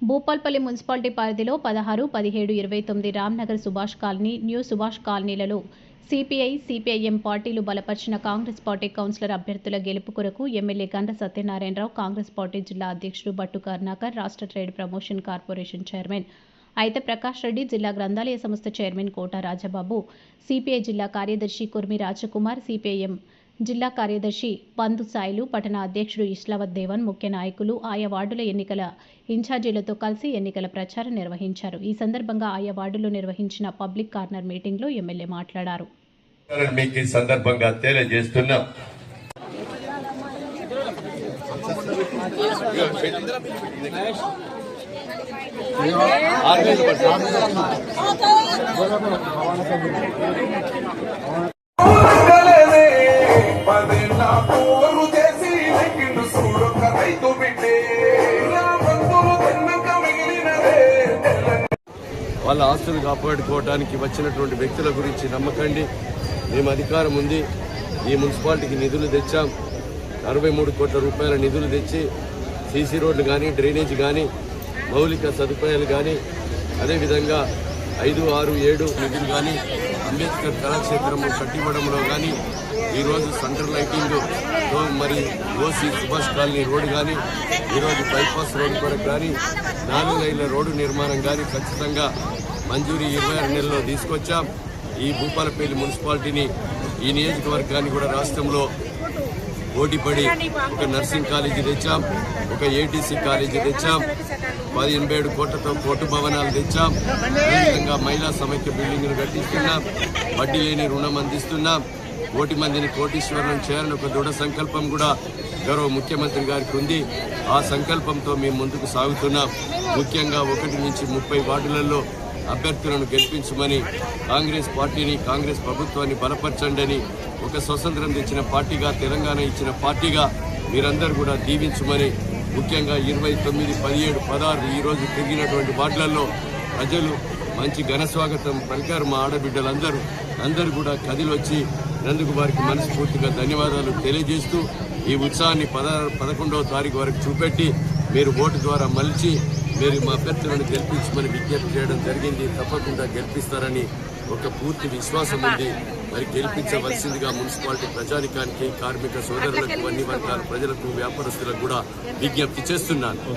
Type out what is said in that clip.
Bhupalpally municipality పరిధిలో పదహారు పదిహేడు ఇరవై తొమ్మిది రామ్నగర్ సుభాష్ కాలనీ న్యూ సుభాష్ కాలనీలలో సిపిఐ సిపిఐఎం పార్టీలు బలపరిచిన కాంగ్రెస్ పార్టీ కౌన్సిలర్ అభ్యర్థుల గెలుపు కొరకు ఎమ్మెల్యే గండ్ర సత్యనారాయణరావు కాంగ్రెస్ పార్టీ జిల్లా అధ్యక్షుడు బట్టు కరుణాకర్ రాష్ట్ర ట్రేడ్ ప్రమోషన్ కార్పొరేషన్ చైర్మన్ అయితే ప్రకాష్ రెడ్డి జిల్లా గ్రంథాలయ సంస్థ చైర్మన్ కోట రాజబాబు సిపిఐ జిల్లా కార్యదర్శి కుర్మి రాజకుమార్ సిపిఐఎం జిల్లా కార్యదర్శి పందు సాయిలు పట్టణ అధ్యక్షుడు ఇస్లావత్ దేవన్ ముఖ్య నాయకులు ఆయా వార్డుల ఎన్నికల ఇన్ఛార్జీలతో కలిసి ఎన్నికల ప్రచారం నిర్వహించారు. ఈ సందర్భంగా ఆయా వార్డులో నిర్వహించిన పబ్లిక్ కార్నర్ మీటింగ్లో ఎమ్మెల్యే మాట్లాడారు. మీకు ఈ సందర్భంగా తెలియజేస్తున్నాం. ఉండలేదే వాళ్ళ ఆస్తులు కాపాడుకోవడానికి వచ్చినటువంటి వ్యక్తుల గురించి నమ్మకండి. మేము అధికారం ఉంది. ఈ మున్సిపాలిటీకి నిధులు తెచ్చాం. అరవై మూడు కోట్ల రూపాయల నిధులు తెచ్చి సీసీ రోడ్లు కానీ డ్రైనేజ్ కానీ మౌలిక సదుపాయాలు కానీ అదేవిధంగా ఐదు ఆరు ఏడు నిధులు కానీ అంబేద్కర్ కళాక్షేత్రం కట్టివ్వడంలో కానీ ఈరోజు సెంట్రల్ లైటింగ్ మరి ఓసీ సుభాష్ కాలనీ రోడ్డు కానీ ఈరోజు బైపాస్ రోడ్డు కొరకు కానీ నాలుగు లైన్ల రోడ్డు నిర్మాణం కానీ ఖచ్చితంగా మంజూరీ ఇరవై ఆరు నెలలో తీసుకొచ్చాం. ఈ భూపాలపల్లి మున్సిపాలిటీని ఈ నియోజకవర్గాన్ని కూడా రాష్ట్రంలో పోటీపడి ఒక నర్సింగ్ కాలేజీ తెచ్చాం ఒక ఏటీసీ కాలేజీ తెచ్చాం. పది ఎనభై ఏడు కోట్లతో కోర్టు భవనాలు తెచ్చాం. అదేవిధంగా మహిళా సమైక్య బిల్డింగ్లు కట్టిస్తున్నాం. వడ్డీ లేని రుణం అందిస్తున్నాం. కోటి మందిని కోటీశ్వరులను చేయాలని ఒక దృఢ సంకల్పం కూడా గౌరవ ముఖ్యమంత్రి గారికి ఉంది. ఆ సంకల్పంతో మేము ముందుకు సాగుతున్నాం. ముఖ్యంగా ఒకటి నుంచి ముప్పై వార్డులలో అభ్యర్థులను గెలిపించమని కాంగ్రెస్ పార్టీని కాంగ్రెస్ ప్రభుత్వాన్ని బలపరచండి అని ఒక స్వతంత్రం తెచ్చిన పార్టీగా తెలంగాణ ఇచ్చిన పార్టీగా మీరందరూ కూడా దీవించమని ముఖ్యంగా ఇరవై తొమ్మిది పదిహేడు పదహారు ఈ రోజు తిరిగినటువంటి వార్డులలో ప్రజలు మంచి ఘన స్వాగతం పలికారు మా ఆడబిడ్డలందరూ. అందరూ కూడా కదిలొచ్చి నందుకు వారికి మనస్ఫూర్తిగా ధన్యవాదాలు తెలియజేస్తూ ఈ ఉత్సాహాన్ని పద పదకొండవ తారీఖు వరకు చూపెట్టి మీరు ఓటు ద్వారా మలిచి మీరు మా అభ్యర్థులను గెలిపించమని విజ్ఞప్తి చేయడం జరిగింది. తప్పకుండా గెలిపిస్తారని ఒక పూర్తి విశ్వాసం ఉంది. మరి గెలిపించవలసిందిగా మున్సిపాలిటీ ప్రజానికానికి కార్మిక సోదరులకు అన్ని వర్గాల ప్రజలకు వ్యాపారస్తులకు కూడా విజ్ఞప్తి చేస్తున్నాను.